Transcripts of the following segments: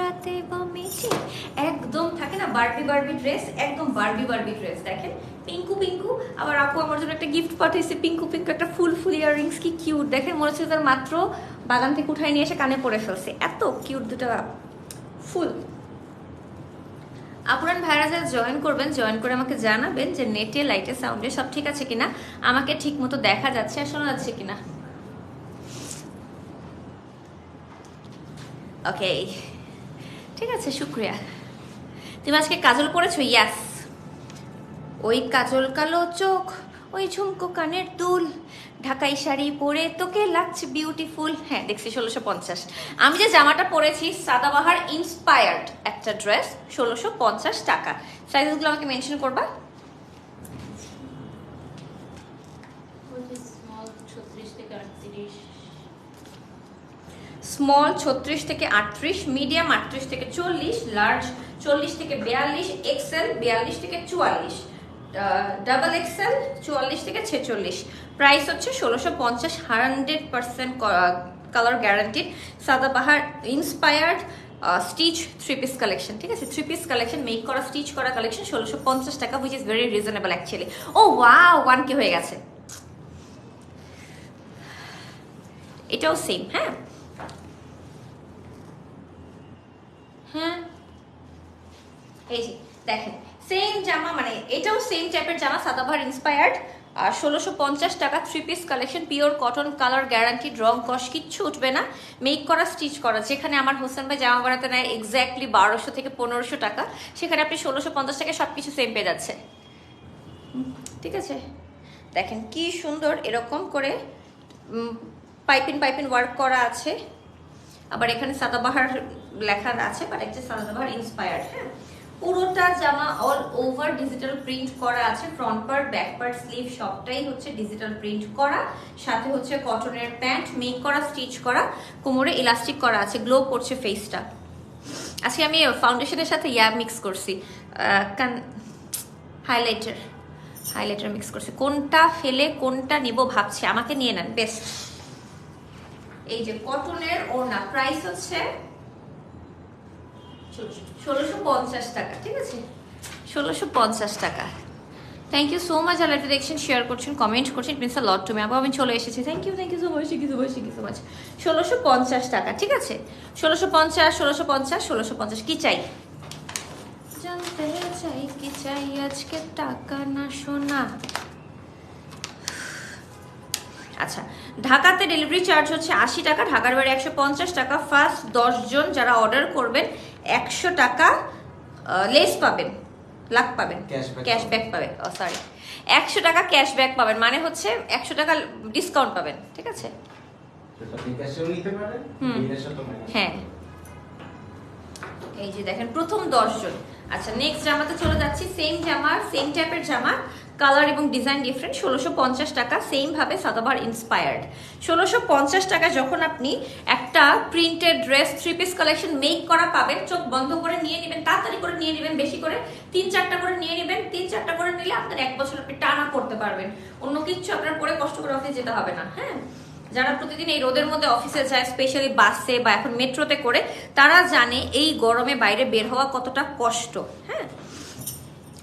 রাতে বমিটি একদম থাকে না, বারবি বারবি ড্রেস একদম বারবি বারবি ড্রেস দেখেন, পিঙ্কু পিঙ্কু, আবার আপু আমার জন্য একটা গিফট পাঠিয়েছে পিঙ্কু পিঙ্কু একটা ফুল ফুল ইয়াররিংস কি কিউট দেখেন, মনে হচ্ছে তার মাত্র বাগান থেকে উঠায় নিয়ে এসে কানে পরে ফেলছে। এত কিউট দুটো ফুল। আপুরান ভাইরা যা জয়েন করবেন জয়েন করে আমাকে জানাবেন যে নেটে লাইটে সাউন্ডে সব ঠিক আছে কিনা। আমাকে ঠিক মতো দেখা যাচ্ছে আর শোনা যাচ্ছে কিনা। ওকে ঠিক আছে, শুক্রিয়া। তুমি আজকে কাজল পরেছো ইয়াস ওই কাজল কালো চোখ, ওই ঝুমকো কানের দুল, ঢাকাই শাড়ি পরে তোকে লাগছে বিউটিফুল হ্যাঁ দেখছি ষোলোশো পঞ্চাশ। আমি যে জামাটা পরেছি, সাদাবাহার ইন্সপায়ার্ড একটা ড্রেস ষোলোশো পঞ্চাশ টাকা। সাইজগুলো আমাকে মেনশন করবা? স্মল ছত্রিশ থেকে আটত্রিশ মিডিয়াম আটত্রিশ থেকে চল্লিশ লার্জ চল্লিশ থেকে বিয়াল্লিশ এক্সেল বিয়াল্লিশ থেকে চুয়াল্লিশ ডাবল এক্সেল চুয়াল্লিশ থেকে ছেচল্লিশ। প্রাইস হচ্ছে ষোলোশো পঞ্চাশ hundred percent colour guaranteed Sadabahar inspired stitch three piece collection ঠিক আছে? থ্রি পিস কালেকশন মেক করা স্টিচ করা কালেকশন ষোলোশো পঞ্চাশ টাকা which is very reasonable actually ও ওয়া ওয়ান কে হয়ে গেছে। এটাও সেম হ্যাঁ? হ্যাঁ এই দেখেন সেম জামা মানে এটাও জামা ইন্সপায়ার্ড আর ষোলোশো পঞ্চাশ টাকা three piece collection pure cotton colour guarantee কিচ্ছু উঠবে না। মেক করা স্টিচ করা, যেখানে আমার হোসেন ভাই জামা নেয় এক্স্যাক্টলি বারোশো থেকে পনেরোশো টাকা, সেখানে আপনি ষোলোশো পঞ্চাশ সব কিছু সেম ঠিক আছে? দেখেন কি সুন্দর, এরকম করে পাইপিন পাইপিন ওয়ার্ক করা আছে। আবার এখানে সাদাবাহার লেখা আছে বাট একটা সাদাবাহার ইন্সপায়ার্ড হ্যাঁ? পুরোটা জামা অল ওভার ডিজিটাল প্রিন্ট করা আছে front part back part sleeve সবটাই হচ্ছে ডিজিটাল প্রিন্ট করা। সাথে হচ্ছে কটনের প্যান্ট মেক করা স্টিচ করা, কোমরে ইলাস্টিক করা আছে গ্লো করছে ফেসটা আজকে আমি ফাউন্ডেশনের সাথে ইয়া মিক্স করছি। হাইলাইটার হাইলাইটার মিক্স করছি। কোনটা ফেলে, কোনটা নিব ভাবছি, আমাকে নিয়ে নেন বেস্ট এই যে কটনের ওড়না প্রাইস হচ্ছে ষোলোশো পঞ্চাশ টাকা, ঠিক আছে? ষোলোশো পঞ্চাশ টাকা। থ্যাংক ইউ সো মাচ আলাদা দেখছেন শেয়ার করছেন কমেন্ট করছেন প্রিন্স লট তুমি আবার আমি চলে এসেছি। Thank you thank you so much thank you so much ষোলোশো পঞ্চাশ টাকা, ঠিক আছে? ষোলোশো পঞ্চাশ ষোলোশো পঞ্চাশ ষোলোশো পঞ্চাশ, কি চাই? জানতে চাই, কি চাই আজকে? টাকা না সোনা? আচ্ছা ঢাকাতে ডেলিভারি চার্জ হচ্ছে আশি টাকা ঢাকার বাড়ি একশো পঞ্চাশ টাকা। ফার্স্ট জন যারা অর্ডার করবেন একশো টাকা লেস পাবেন লাখ পাবেন। ক্যাশব্যাক পাবেন। ও সরি একশো টাকা ক্যাশব্যাক পাবেন মানে হচ্ছে একশো টাকা ডিসকাউন্ট পাবেন ঠিক আছে? মানে হ্যাঁ। এই যে দেখেন প্রথম জন আচ্ছা নেক্সট জামাতে চলে যাচ্ছি সেম জামার সেম টাইপের জামা কালার এবং ডিজাইন ডিফারেন্ট ষোলোশো পঞ্চাশ টাকা সেম ভাবে সাদাবার ইন্সপায়ার্ড ষোলোশো পঞ্চাশ টাকা যখন আপনি একটা printed dress three piece collection make করা পাবেন, চোখ বন্ধ করে নিয়ে নেবেন, তাড়াতাড়ি করে নিয়ে নেবেন, বেশি করে, তিন চারটা করে নিয়ে নেবেন, তিন চারটা করে নিলে আপনার এক বছর আপনি টানা করতে পারবেন। অন্য কিছু আপনার পরে কষ্ট করে অফিস যেতে হবে না হ্যাঁ? যারা প্রতিদিন এই রোদের মধ্যে অফিসে যায় স্পেশালি বাসে বা এখন মেট্রোতে করে, তারা জানে এই গরমে বাইরে বের হওয়া কতটা কষ্ট হ্যাঁ?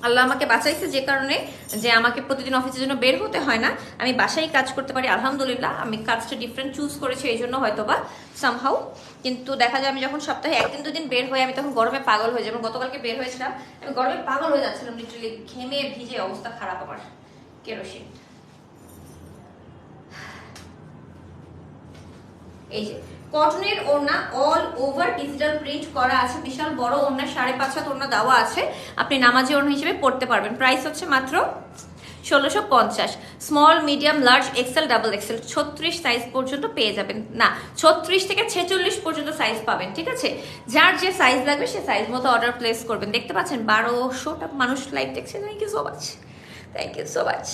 আল্লাহ আমাকে বাঁচাইছে যে কারণে যে আমাকে প্রতিদিন অফিসের জন্য বের হতে হয় না। আমি বাসায় কাজ করতে পারি, আলহামদুলিল্লাহ। আমি কাজটা ডিফারেন্ট চুজ করেছি, এই জন্য হয়তো বা সামহাউ কিন্তু দেখা যায় আমি যখন সপ্তাহে একদিন, দুদিন বের হই, আমি তখন গরমে পাগল হয়ে যাই। গতকালকে বের হয়েছিলাম, আমি গরমে পাগল হয়ে যাচ্ছিলাম লিটারলি ঘেমে ভিজে অবস্থা খারাপ আমার, কেরোসিন। এই যে, কটনের ওড়না অল ওভার ডিজিটাল প্রিন্ট করা আছে। বিশাল বড় ওড়না, সাড়ে পাঁচ হাত ওড়না দেওয়া আছে। আপনি নামাজি ওড়না হিসেবে পড়তে পারবেন। প্রাইস হচ্ছে মাত্র ষোলোশো পঞ্চাশ। Small medium large XL double XL ছত্রিশ সাইজ পর্যন্ত পেয়ে যাবেন। না, ছত্রিশ থেকে ছেচল্লিশ পর্যন্ত সাইজ পাবেন, ঠিক আছে? যার যে সাইজ লাগবে, সে সাইজ মতো অর্ডার প্লেস করবেন। দেখতে পাচ্ছেন, বারোশোটা মানুষ লাইভ দেখছে। Thank you so much thank you so much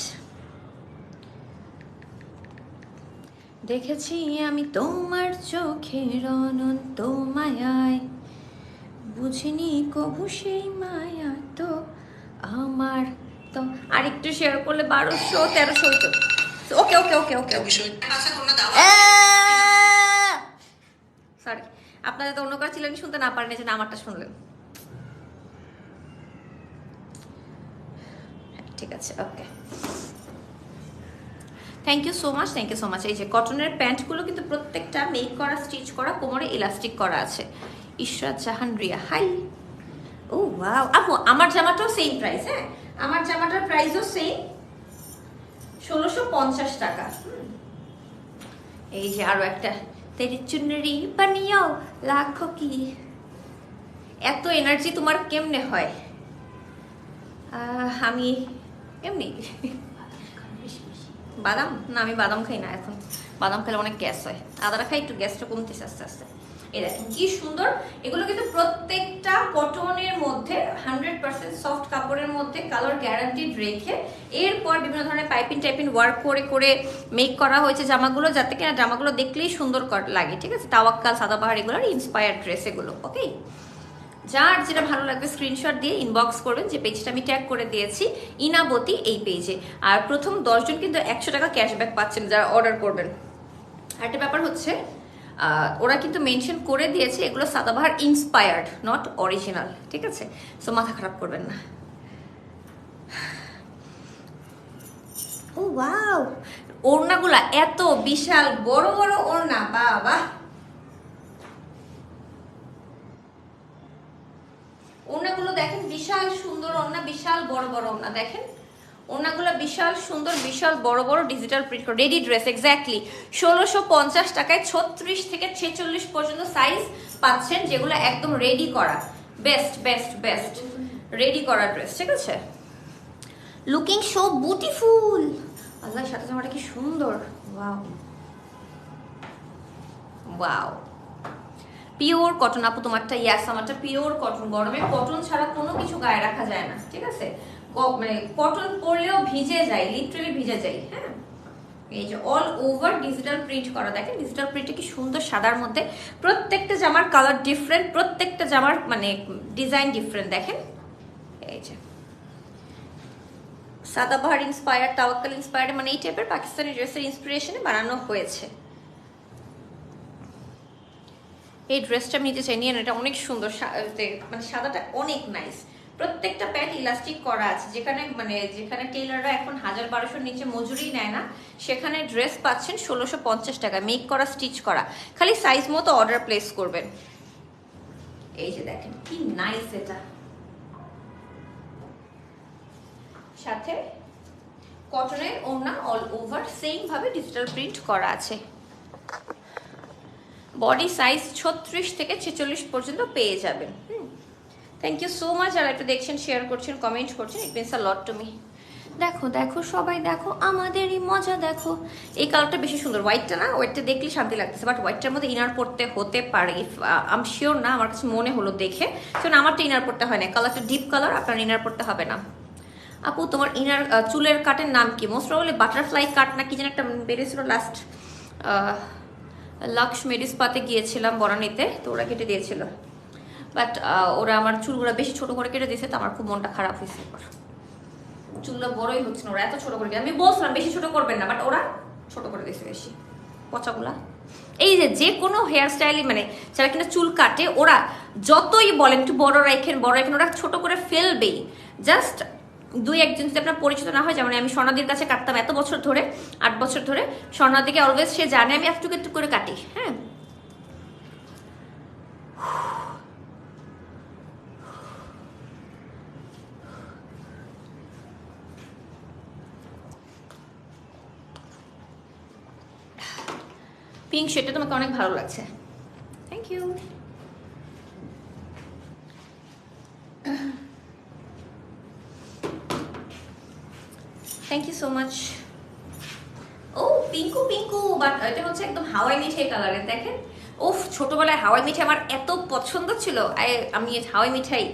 দেখেছি আমি তোমার চোখের অনন্ত মায়ায়। বুঝিনি কবু সেই মায়া তো আমার তো। আর একটু শেয়ার করলে বারোশো তেরোশো হইতো। ওকে ওকে ওকে ওকে সরি আপনারা তো অন্য কার ছিলেন শুনতে না পারেন জন্য আমারটা শুনলেন। ঠিক আছে okay thank you so much thank you so much এই যে কটনের প্যান্টগুলো কিন্তু প্রত্যেকটা মেক করা স্টিচ করা, কোমরে ইলাস্টিক করা আছে। ঈশ্বর জাহান রিয়া হাই ও ওয়াও আপু, আমার জামাটাও সেম প্রাইস হ্যাঁ? আমার জামাটার প্রাইসও সেম ষোলোশো পঞ্চাশ টাকা এই যে আরও একটা, তেরি চুনরি বানিয়াও, লাখো কি? এত এনার্জি তোমার কেমনে হয়? আমি এমনি বাদাম? না, আমি বাদাম খাই না এখন। বাদাম খেলে অনেক গ্যাস হয়। আদাটা খাই একটু, গ্যাসটা কমতেছে আস্তে আস্তে। এই দেখেন, কি সুন্দর। এগুলো কিন্তু প্রত্যেকটা কটনের মধ্যে হান্ড্রেড পার্সেন্ট সফট কাপড়ের মধ্যে কালার গ্যারান্টিড রেখে এরপর বিভিন্ন ধরনের পাইপিং টাইপিং ওয়ার্ক করে করে মেক করা হয়েছে জামাগুলো, যাতে কিনা জামাগুলো দেখলেই সুন্দর লাগে, ঠিক আছে? তাওয়াক্কাল সাদাবাহার এগুলোর ইন্সপায়ার্ড ড্রেস এগুলো ওকে যার যেটা ভালো লাগবে স্ক্রিনশট দিয়ে ইনবক্স করবেন, যে পেজটা আমি ট্যাগ করে দিয়েছি, ইনাবতী এই পেজে আর প্রথম দশজন কিন্তু একশো টাকা ক্যাশব্যাক পাচ্ছেন যারা অর্ডার করবেন। একটা ব্যাপার হচ্ছে ওরা কিন্তু মেনশন করে দিয়েছে, এগুলো সাদাবাহার ইন্সপায়ার্ড নট অরিজিনাল ঠিক আছে? সো মাথা খারাপ করবেন না। ও ওয়াও ওড়নাগুলা এত বিশাল, বড় বড় ওড়না বাবা ওড়নাগুলো দেখেন বিশাল সুন্দর ওড়না, বিশাল বড় বড় ওড়না দেখেন। ওড়নাগুলো বিশাল সুন্দর, বিশাল বড় বড় digital print ready dress exactly ষোলোশো পঞ্চাশ টাকায় ছত্রিশ থেকে ছেচল্লিশ পর্যন্ত সাইজ পাচ্ছেন যেগুলো একদম রেডি করা। বেস্ট বেস্ট বেস্ট রেডি করা ড্রেস ঠিক আছে? লুকিং সো বিউটিফুল আল্লাহ সাথে জামাটা কি সুন্দর। ওয়াও ওয়াও পিওর কটন, আপু, তোমারটা ইয়াস আমারটা পিওর কটন। গরমে কটন ছাড়া কোনো কিছু গায়ে রাখা যায় না, ঠিক আছে? মানে কটন পরলেও ভিজে যায় লিটারালি ভিজে যায় হ্যাঁ? এই যে অল ওভার ডিজিটাল প্রিন্ট করা, দেখেন ডিজিটাল প্রিন্টে কি সুন্দর সাদার মধ্যে প্রত্যেকটা জামার কালার ডিফারেন্ট প্রত্যেকটা জামার মানে ডিজাইন ডিফারেন্ট দেখেন? এই যে। সাদাবাহার ইন্সপায়ার তাওয়াক্কাল ইন্সপায়ার মানে এই টাইপের পাকিস্তানি ড্রেসের ইন্সপিরেশনে বানানো হয়েছে। এই ড্রেসটা আমি নিতে চাই নিয়ে এটা অনেক সুন্দর মানে সাদাটা অনেক নাইস প্রত্যেকটা প্যান্ট ইলাস্টিক করা আছে, যেখানে মানে যেখানে টেলাররা এখন হাজার বারোশোর নিচে মজুরি নেয় না, সেখানে ড্রেস পাচ্ছেন ষোলোশো পঞ্চাশ টাকা মেক করা স্টিচ করা। খালি সাইজ মতো অর্ডার প্লেস করবেন। এই যে দেখেন, কি নাইস এটা। সাথে কটনের ওড়না অল ওভার সেম ভাবে ডিজিটাল প্রিন্ট করা আছে। বডি সাইজ ছত্রিশ থেকে ছেচল্লিশ পর্যন্ত পেয়ে যাবেন। থ্যাংক ইউ সো মাচ যারা একটু দেখছেন শেয়ার করছেন কমেন্ট করছেন it means a lot to me দেখো দেখো, সবাই দেখো, আমাদেরই মজা দেখো। এই কালারটা বেশি সুন্দর। হোয়াইটটা না হোয়াইটটা দেখলে শান্তি লাগতেছে। বাট হোয়াইটটার মধ্যে ইনার পড়তে হতে পারে। ইফ আম শিওর না, আমার কাছে মনে হলো দেখে। কারণ আমারটা ইনার পড়তে হয় না। কালারটা ডিপ কালার আপনার ইনার পড়তে হবে না। আপু, তোমার ইনার চুলের কাটের নাম কি? মোস্ট প্রবলি বাটারফ্লাই কাট না, কি যেন একটা বেরিয়েছিল লাস্ট লাক্স মেডিসপাতে গিয়েছিলাম বরানিতে তো ওরা কেটে দিয়েছিল। বাট ওরা আমার চুলগুলো বেশি ছোট করে কেটে দিয়েছে, তো আমার খুব মনটা খারাপ হয়েছে চুলগুলো বড়ই হচ্ছে না, ওরা এত ছোট করে। আমি বলছিলাম, বেশি ছোট করবেন না বাট ওরা ছোট করে দিয়েছে বেশি, পচাগুলা। এই যে যে কোনো হেয়ার স্টাইলই মানে যারা কিনা চুল কাটে, ওরা যতই বলেন একটু বড় রাখেন বড় রাখেন ওরা ছোট করে ফেলবেই। জাস্ট দুই একজন যদি আপনার পরিচিত না হয়, যেমন আমি স্বর্ণাদির কাছে কাটতাম এত বছর ধরে, আট বছর ধরে, স্বর্ণাদিকে অলওয়েজ সে জানে আমি একটু একটু করে কাটি হ্যাঁ? পিঙ্ক শেডটা তোমাকে অনেক ভালো লাগছে। Thank you thank you so much O Pinku Pinku but এটা হচ্ছে একদম হাওয়াই মিঠাই কালারের দেখেন? উফ ছোটবেলায় হাওয়াই মিঠাই আমার এত পছন্দ ছিল। আমি হাওয়াই মিঠাই।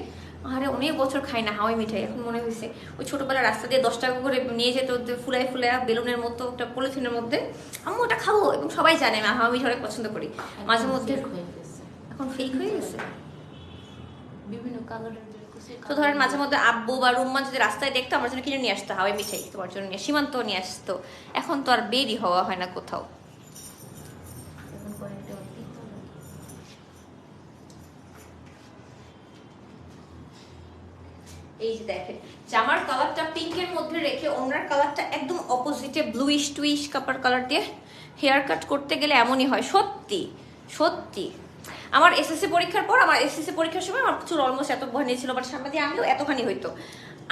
আরে অনেক বছর খাই না হাওয়াই মিঠাই এখন মনে হয়েছে ওই ছোটবেলায় রাস্তা দিয়ে দশ টাকা করে নিয়ে যেত ফুলাই ফুলাই বেলুনের মতো একটা পলিথিনের মধ্যে। আমি ওটা খাব এবং সবাই জানে আমি হাওয়াই মিঠাই অনেক পছন্দ করি। মাঝে মধ্যে এখন ফেক হয়ে গেছে? বিভিন্ন কালারের তো ধরেন মাঝে মধ্যে আব্বু বা রুম্মা যদি রাস্তায় দেখতো, আমার জন্য কিনে নিয়ে আসতে হয় মিঠাই, তোমার জন্য নিয়ে, সীমান্ত নিয়ে আসতো। এখন তো আর বেরি হওয়া হয় না কোথাও। এই যে দেখেন, জামার কালারটা পিঙ্কের মধ্যে রেখে ওনার কালারটা একদম অপোজিটে ব্লুইশ টুইশ কাপড় কালার দিয়ে হেয়ার কাট করতে গেলে এমনই হয়। সত্যি সত্যি। আমার এসএসসি পরীক্ষার পর, আমার এসএসসি পরীক্ষার সময় আমার চুল অলমোস্ট এত ঘনি ছিল বাট সামনে দিয়ে আমিও এতখানি হইতো।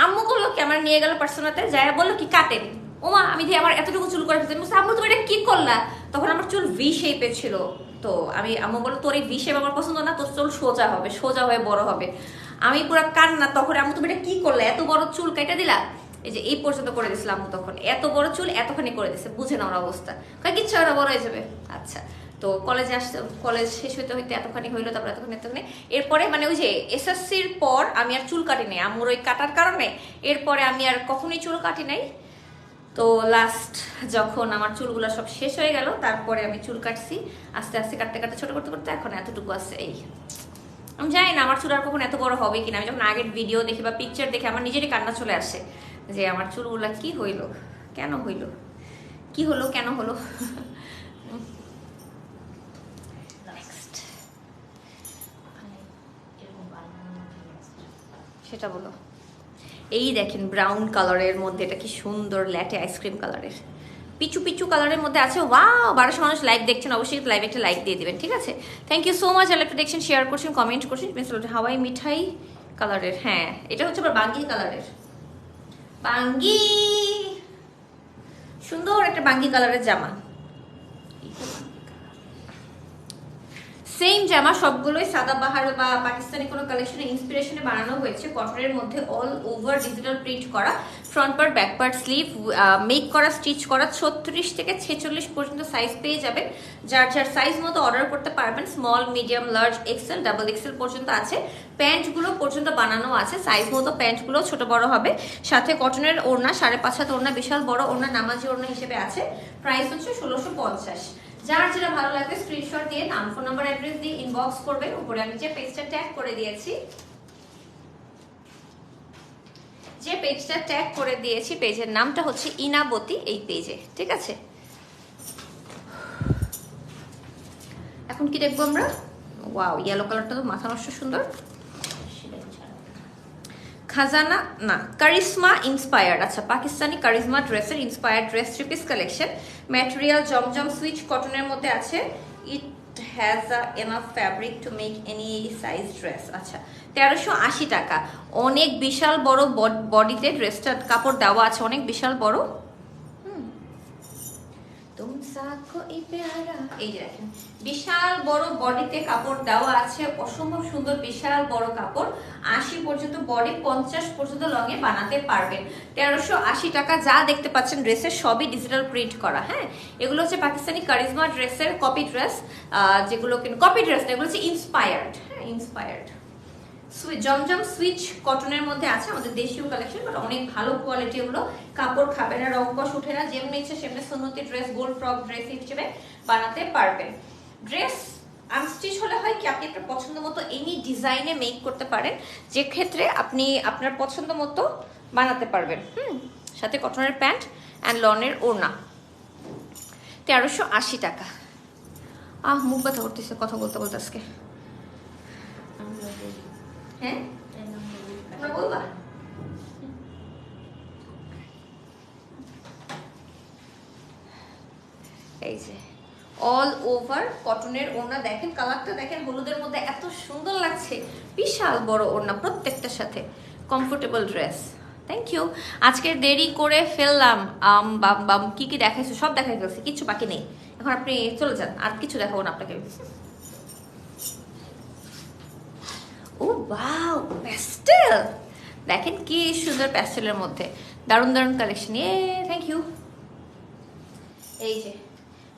আম্মু করল কি, আমার নিয়ে গেল পার্সোনাতে যায় বলল কি, কাটেন। ওমা, আমি দিয়ে আমার এতটুকু চুল করে ফেলতে আম্মু, তুমি এটা কি করলা? তখন আমার চুল ভি শেপে ছিল। তো আমি, আম্মু বলল, তোর এই ভি শেপ আমার পছন্দ না, তোর চুল সোজা হবে, সোজা হয়ে বড় হবে। আমি পুরো কান্না, তখন আম্মু, তুমি এটা কি করলে? এত বড় চুল কেটে দিলা? এই যে এই পর্যন্ত করে দিছিলাম তখন। এত বড় চুল এতখানি করে দিছে বুঝে না ওর অবস্থা। কিচ্ছু না, বড় হয়ে যাবে। আচ্ছা। তো কলেজে আসতে কলেজ শেষ হইতে হইতে এতখানি হইল, তারপর এতখানি এতখানি। এরপরে মানে ওই যে এসএসসির পর আমি আর চুল কাটি নাই আম্মুর ওই কাটার কারণে। এরপরে আমি আর কখনোই চুল কাটি নাই। তো লাস্ট যখন আমার চুলগুলো সব শেষ হয়ে গেল, তারপরে আমি চুল কাটছি। আস্তে আস্তে কাটতে কাটতে, ছোট করতে করতে এখন এতটুকু আছে, এই। আমি জানি না আমার চুল আর কখন এত বড় হবে কিনা। আমি যখন আগের ভিডিও দেখি বা পিকচার দেখে, আমার নিজেরই কান্না চলে আসে যে আমার চুলগুলা কি হইল? কেন হইল? কি হলো? কেন হলো নেক্সট মানে এরকম বানানোর মতো আছে। সেটা বলো। এই দেখেন ব্রাউন কালারের মধ্যে এটা কি সুন্দর ল্যাটে আইসক্রিম কালারের পিচু পিচু কালারের মধ্যে আছে ওয়াও বারোশো মানুষ লাইভ দেখছেন, অবশ্যই লাইভ একটা লাইক দিয়ে দেবেন, ঠিক আছে? থ্যাংক ইউ সো মাচ একটা দেখছেন শেয়ার করছেন কমেন্ট করছেন হাওয়াই মিঠাই কালারের হ্যাঁ এটা হচ্ছে আবার বাঙ্গি কালারের বাঙ্গি! সুন্দর একটা বাঙ্গি কালারের জামা। সেম জামা সবগুলোই সাদাবাহার বা পাকিস্তানি কোনো কালেকশনের ইন্সপিরেশনে বানানো হয়েছে। কটনের মধ্যে অল ওভার ডিজিটাল প্রিন্ট করা। Front part back part sleeve make করা স্টিচ করা। ছত্রিশ থেকে ছেচল্লিশ পর্যন্ত সাইজ পেয়ে যাবেন। যার যার সাইজ মতো অর্ডার করতে পারবেন small medium large XL double XL পর্যন্ত আছে। প্যান্টগুলো পর্যন্ত বানানো আছে। সাইজ মতো প্যান্টগুলো ছোট বড় হবে। সাথে কটনের ওড়না, সাড়ে পাঁচ হাত ওড়না, বিশাল বড় ওড়না, নামাজি ওড়না হিসেবে আছে। প্রাইস হচ্ছে ষোলোশো পঞ্চাশ। যার যেটা ভালো লাগবে স্ক্রিনশট দিয়ে নাম ফোন নাম্বার অ্যাড্রেস দিয়ে ইনবক্স করবেন। উপরে আমি যে পেজটা ট্যাগ করে দিয়েছি, যে পেজটা ট্যাগ করে দিয়েছি পেজের নামটা হচ্ছে ইনাবতী এই পেজে ঠিক আছে? এখন কি দেখব আমরা? ওয়াও ইয়েলো কালারটা তো মাথা নষ্ট সুন্দর। খাজানা, না কারিশমা ইন্সপায়ার্ড আচ্ছা পাকিস্তানি কারিজমা ড্রেসের inspired dress three piece collection material Zamzam Swiss কটনের মধ্যে আছে। It has a enough fabric to make any size dress আচ্ছা তেরোশো আশি টাকা। অনেক বিশাল বড় বডিতে ড্রেসটা কাপড় দেওয়া আছে। অনেক বিশাল বড়। এই যে দেখেন। বিশাল বড় বডিতে কাপড় দেওয়া আছে, অসম্ভব সুন্দর বিশাল বড় কাপড়। আশি পর্যন্ত বডি, পঞ্চাশ পর্যন্ত লং এ বানাতে পারবেন। তেরোশো আশি টাকা যা দেখতে পাচ্ছেন ড্রেসের সবই ডিজিটাল প্রিন্ট করা হ্যাঁ? এগুলো হচ্ছে পাকিস্তানি কারিজমা ড্রেসের কপি ড্রেস যেগুলো কপি ড্রেস এগুলো হচ্ছে ইন্সপায়ার্ড হ্যাঁ ইন্সপায়ার্ড জমজম সুইচ কটনের মধ্যে আছে, আমাদের দেশীয় কালেকশন বাট অনেক ভালো কোয়ালিটি এগুলো। কাপড় খাবে না, রং কষ উঠে না, যেমনি ইচ্ছে, সেমনি সুন্নতি ড্রেস গোল্ড ফ্রক ড্রেস হিসেবে বানাতে পারবেন। ড্রেস আনস্টিচ হলে হয় কি, আপনি আপনার পছন্দ মতো এনি ডিজাইনে মেক করতে পারেন, যে ক্ষেত্রে আপনি আপনার পছন্দ মতো বানাতে পারবেন। হুম, সাথে কটনের প্যান্ট অ্যান্ড লনের ওড়না। তেরোশো আশি টাকা। আহ, মুখ ব্যথা করতেছে, কথা বলতে বলতে আজকে। হ্যাঁ? বলবা? এই যে। অল ওভার কটনের ওড়না দেখেন কালারটা দেখেন, হলুদের মধ্যে এত সুন্দর লাগছে। বিশাল বড় ওড়না প্রত্যেকটার সাথে। কমফোর্টেবল ড্রেস থ্যাংক ইউ আজকের দেরি করে ফেললাম। আম, বাম বাম, কি কি দেখাইছো? সব দেখাই ফেলছি কিছু বাকি নেই। এখন আপনি চলে যান, আর কিছু দেখাবো না আপনাকে। ও ওয়াও প্যাস্টেল দেখেন কি সুন্দর প্যাস্টেলের মধ্যে। দারুণ দারুণ কালেকশন এ থ্যাংক ইউ এই যে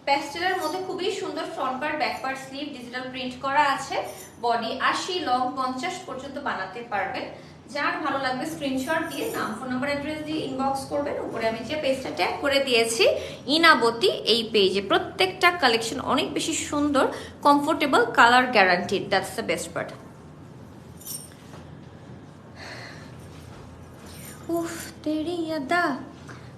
প্যাস্টেলের মধ্যে খুবই সুন্দর front part back part sleeve digital print করা আছে। বডি আশি লং পঞ্চাশ পর্যন্ত বানাতে পারবেন। যার ভালো লাগবে স্ক্রিনশট দিয়ে, নাম ফোন নাম্বার অ্যাড্রেস দিয়ে ইনবক্স করবেন। উপরে আমি যে পেজটা ট্যাগ করে দিয়েছি, ইনাবতী এই পেজে প্রত্যেকটা কালেকশন অনেক বেশি সুন্দর comfortable colour guaranteed that's the best part উফ, তেরি ইয়াদা।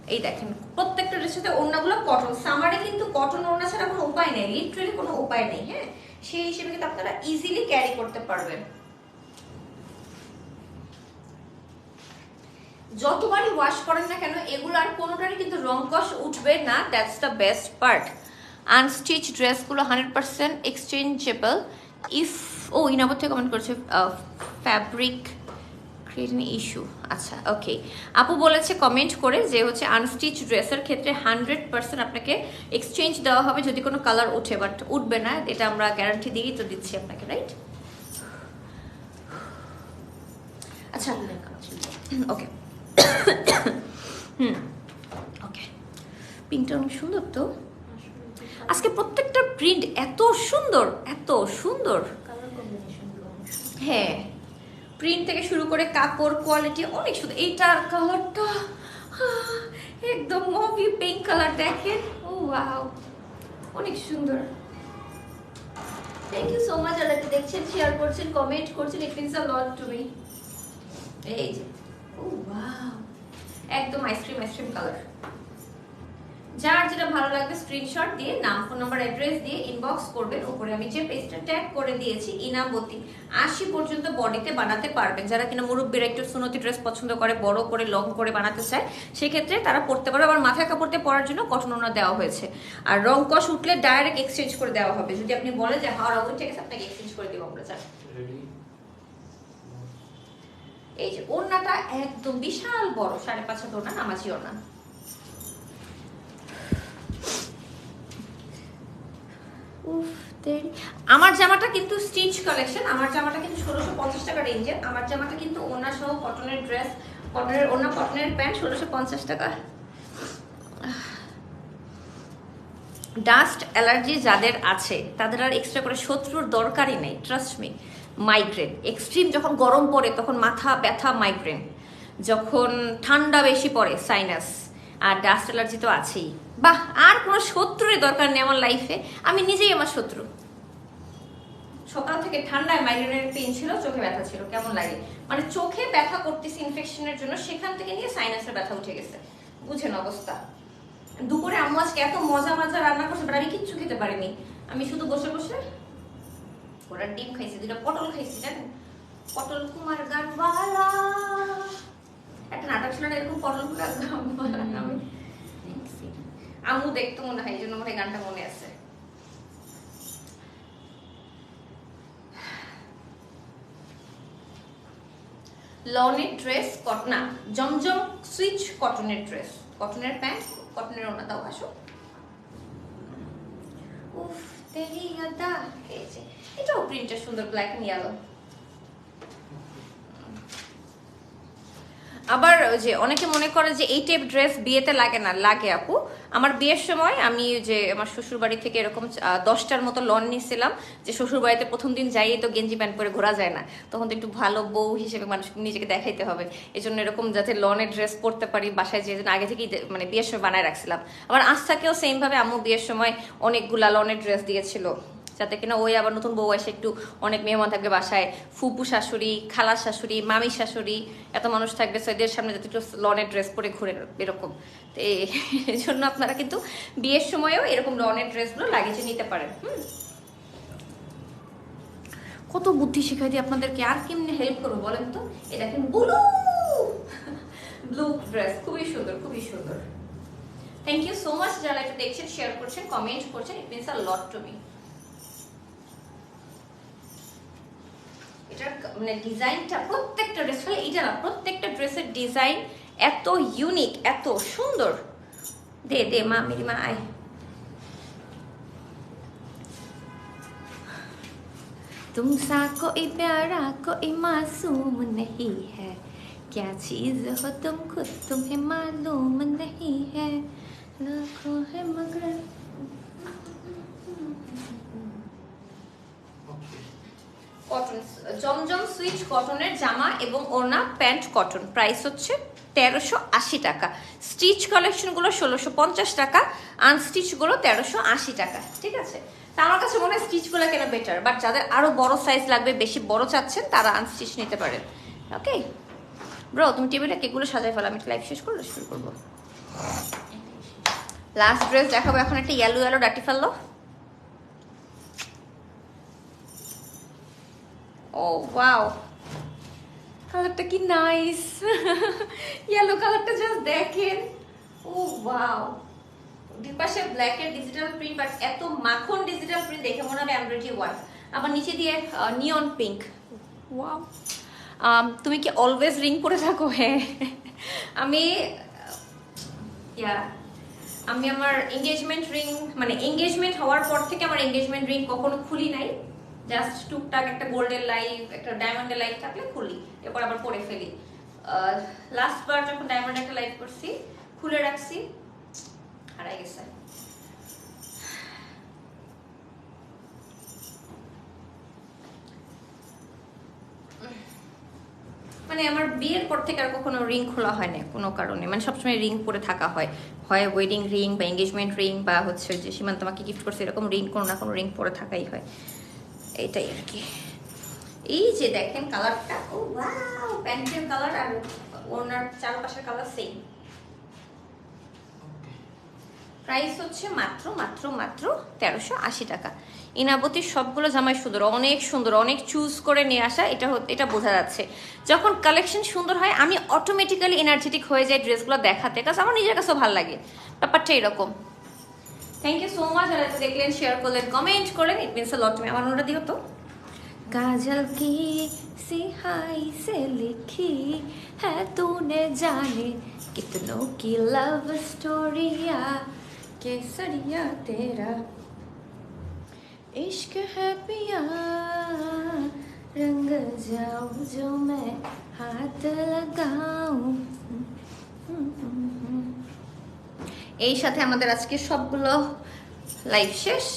এই দেখেন প্রত্যেকটা সাথে ওড়নাগুলো কটন সামারে কিন্তু কটন ওড়না ছাড়া কোনো উপায় নেই লিটারেলি কোনো উপায় নেই হ্যাঁ? সেই হিসেবে কিন্তু আপনারা ইজিলি ক্যারি করতে পারবেন। যতবারই ওয়াশ করেন না কেন, এগুলো আর কোনোটারই কিন্তু রং কষ উঠবে না that's the best part unstitch ড্রেসগুলো হান্ড্রেড পার্সেন্ট এক্সচেঞ্জেবল ইফ ও, ইনাবর থেকে কমেন্ট করছে ফ্যাব্রিক ক্রিয়েট ইস্যু আচ্ছা ওকে আপু বলেছে কমেন্ট করে যে হচ্ছে আনস্টিচ ড্রেসের ক্ষেত্রে হান্ড্রেড পার্সেন্ট আপনাকে এক্সচেঞ্জ দেওয়া হবে যদি কোনো কালার ওঠে বাট উঠবে না এটা আমরা গ্যারান্টি দিয়েই তো দিচ্ছি আপনাকে রাইট আচ্ছা ওকে হুম ওকে পিঙ্কটা অনেক সুন্দর তো? আজকে প্রত্যেকটা প্রিন্ট এত সুন্দর এত সুন্দর। হ্যাঁ। প্রিন্ট থেকে শুরু করে কাপড় কোয়ালিটি অনেক সুন্দর। এইটার কালারটা একদম মভি পিঙ্ক কালার দেখেন? ও ওয়াও অনেক সুন্দর। থ্যাংক ইউ সো মাচ যারা দেখছেন শেয়ার করছেন কমেন্ট করছেন it means a lot to me এই যে, ও ওয়াও একদম ice cream ice cream colour যার যেটা ভালো লাগবে স্ক্রিনশট দিয়ে নাম ফোন নাম্বার অ্যাড্রেস দিয়ে ইনবক্স করবেন। উপরে আমি যে পেজটা ট্যাগ করে দিয়েছি ইনামবতী আশি পর্যন্ত বডিতে বানাতে পারবেন। যারা কিনা মুরব্বীরা একটু সুনতি ড্রেস পছন্দ করে বড় করে লং করে বানাতে চায় সেক্ষেত্রে তারা পড়তে পারে আবার মাথায় কাপড় দিয়ে পরার জন্য কটন ওনা দেওয়া হয়েছে। আর রং কষ উঠলে ডাইরেক্ট এক্সচেঞ্জ করে দেওয়া হবে। যদি আপনি বলেন যে হাওড়া ঠিক আছে আপনাকে এক্সচেঞ্জ করে দেবো আমরা চাই এই যে ওড়নাটা একদম বিশাল বড় সাড়ে পাঁচ হাত ওড়না নামাজি ওড়না। উফ। আমার জামাটা কিন্তু স্টিচ কালেকশন আমার জামাটা কিন্তু ষোলোশো পঞ্চাশ টাকা রেঞ্জের আমার জামাটা কিন্তু ওনা সহ কটনের ড্রেস কটনের ওনা কটনের প্যান্ট ষোলোশো পঞ্চাশ টাকা। ডাস্ট অ্যালার্জি যাদের আছে, তাদের আর এক্সট্রা করে শত্রুর দরকারই নেই ট্রাস্ট মি মাইগ্রেন এক্সট্রিম যখন গরম পড়ে, তখন মাথা ব্যথা মাইগ্রেন যখন ঠান্ডা বেশি পড়ে সাইনাস আর ডাস্ট অ্যালার্জি তো আছেই। বাহ, আর কোনো শত্রুরই দরকার নেই আমার লাইফে আমি নিজেই আমার শত্রু। সকাল থেকে ঠান্ডায় মাইগ্রেনের পেন ছিল, চোখে ব্যথা ছিল। কেমন লাগে? মানে চোখে ব্যথা করতেছি ইনফেকশনের জন্য, সেখান থেকে নিয়ে সাইনাসের ব্যথা উঠে গেছে। বুঝেন অবস্থা। দুপুরে আম্মু আজকে এত মজা মজা রান্না করছে বাট আমি কিচ্ছু খেতে পারিনি। আমি শুধু বসে বসে ওরা ডিম খাইছি দুটো পটল খাইছি, জানেন? পটল কুমার গানওয়ালা। একটা নাটক ছিল না, এরকম পটল কুমার গানওয়ালা আমি দেখতো মনে হয়, এই জন্য আমার এই গানটা মনে আছে। লনের ড্রেস না, জমজম সুইচ কটনের ড্রেস। কটনের প্যান্ট, কটনের ওনা দাও আসো উফ, তেরি যে, এটাও প্রিন্টটা সুন্দর ব্ল্যাক এন্ড ইয়েলো আবার যে অনেকে মনে করে যে এই টাইপ ড্রেস বিয়েতে লাগে না, লাগে আপু। আমার বিয়ের সময় আমি যে আমার শ্বশুর বাড়ি থেকে এরকম দশটার মতো লন নিয়েছিলাম যে শ্বশুর বাড়িতে প্রথম দিন যাই তো গেঞ্জি প্যান্ট পরে ঘোরা যায় না। তখন তো একটু ভালো বউ হিসেবে মানুষ নিজেকে দেখাইতে হবে। এই জন্য এরকম যাতে লনের ড্রেস পরতে পারি, বাসায় যে আগে থেকেই মানে বিয়ের সময় বানায় রাখছিলাম। আবার আস্থাকেও সেম ভাবে আম্মু বিয়ের সময় অনেকগুলা লনের ড্রেস দিয়েছিল। যাতে কিনা ওই আবার নতুন বউ এসে একটু অনেক মেহমান থাকবে বাসায়, ফুপু শাশুড়ি, খালা শাশুড়ি, মামি শাশুড়ি, এত মানুষ থাকবে এদের সামনে যাতে একটু লনের ড্রেস পরে ঘুরে এরকম তো এই- জন্য আপনারা কিন্তু বিয়ের সময়ও এরকম লনের ড্রেসগুলো লাগিয়ে নিতে পারেন, হুম। কত বুদ্ধি শেখাই দিই আপনাদেরকে, আর কেমনে হেল্প করব বলেন তো? এটা কিন্তু ব্লু ব্লু ড্রেস খুবই সুন্দর খুবই সুন্দর। থ্যাংক ইউ সো মাচ যারা এটা দেখছেন শেয়ার করছেন কমেন্ট করছেন it means a lot to me মানে ডিজাইনটা প্রত্যেকটা ড্রেস ফলে এটা না প্রত্যেকটা ড্রেসের ডিজাইন এত ইউনিক এত সুন্দর দে দে মা মেরি মা আয় तुम सा कोई प्यारा कोई मासूम नहीं है क्या चीज हो तुम खुद तुम्हें मालूम नहीं है लाखों है मगर কটন জমজম সুইচ কটনের জামা এবং ওড়না, প্যান্ট কটন প্রাইস হচ্ছে তেরোশো আশি টাকা। স্টিচ কালেকশনগুলো ষোলোশো পঞ্চাশ টাকা আনস্টিচগুলো তেরোশো আশি টাকা। ঠিক আছে? তা আমার কাছে মনে হয় স্টিচগুলো কেন বেটার বাট যাদের আরও বড় সাইজ লাগবে, বেশি বড় চাচ্ছেন, তারা আনস্টিচ নিতে পারেন। ওকে ব্রো তুমি টেবিলে কেকগুলো সাজাই ফেলো, আমি লাইভ শেষ করলে শুরু করব। লাস্ট ড্রেস দেখাবো, এখন একটা ইয়েলো ইয়েলো ডাটি ফেলল। ও ওয়াও কালারটা কি নাইস ইয়েলো কালারটা জাস্ট দেখেন। ও ওয়াও দুই পাশে ব্ল্যাকের ডিজিটাল প্রিন্ট বাট এত মাখন ডিজিটাল প্রিন্ট দেখে মনে হবে এমব্রয়ডারি ওয়ার্ক আবার নিচে দিয়ে নিয়ন পিঙ্ক ওয়াও তুমি কি অলওয়েজ রিং পরে থাকো? হ্যাঁ। আমি ইয়া আমি আমার এঙ্গেজমেন্ট রিং মানে এঙ্গেজমেন্ট হওয়ার পর থেকে আমার এঙ্গেজমেন্ট রিং কখনো খুলি নাই। জাস্ট টুকটাক একটা গোল্ডের লাইফ একটা ডায়মন্ডের লাইফ থাকলে খুলি, এরপর আবার পরে ফেলি। লাস্ট বার যখন ডায়মন্ড একটা লাইফ করছি, খুলে রাখছি, হারাই গেছে। মানে আমার বিয়ের পর থেকে আর কখনো রিং খোলা হয় না কোনো কারণে। মানে সবসময় রিং পরে থাকা হয়। হয় ওয়েডিং রিং বা এঙ্গেজমেন্ট রিং বা হচ্ছে যে সীমান্ত আমাকে গিফট করছে, এরকম রিং কোনো না কোনো রিং পরে থাকাই হয়। এইটাই আর কি। এই যে দেখেন কালারটা ও ওয়াও প্যান্টের কালার আর ওনার চারপাশের কালার সেম প্রাইস হচ্ছে মাত্র মাত্র মাত্র তেরোশো আশি টাকা। ইনাবতীর সবগুলো জামাই সুন্দর অনেক সুন্দর অনেক চুজ করে নিয়ে আসা এটা এটা বোঝা যাচ্ছে। যখন কালেকশন সুন্দর হয় আমি অটোমেটিক্যালি এনার্জেটিক হয়ে যাই ড্রেসগুলো দেখাতে কারণ আমার নিজের কাছেও ভালো লাগে। ব্যাপারটা এরকম। থ্যাংক ইউ সো মাচ আর এত দেখলেন শেয়ার করলেন কমেন্ট করেন ইট মিনস লট তুমি আমার নোটা দিও তো काजल की सिहाई से लिखी है तूने जाने कितनों की लव स्टोरिया केसरिया तेरा इश्क है पिया रंग जाऊं जो मैं हाथ लगाऊं এই সাথে আমাদের আজকে সবগুলো লাইভ শেষ।